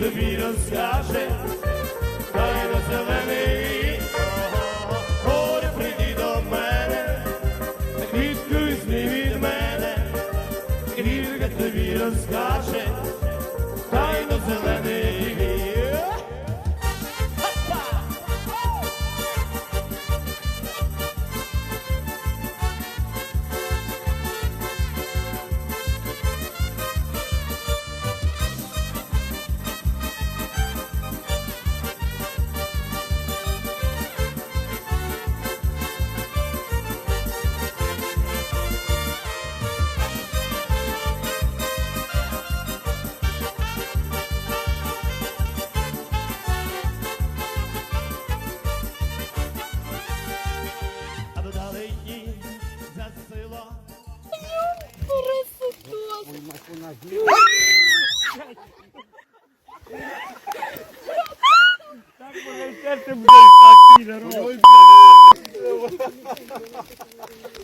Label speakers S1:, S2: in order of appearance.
S1: тобі розкаже, дай до зелений, горе прийди до мене, квітку візьми від мене, квітка тобі розкаже, Так, блядь, сердце, блядь, так,
S2: пидорок.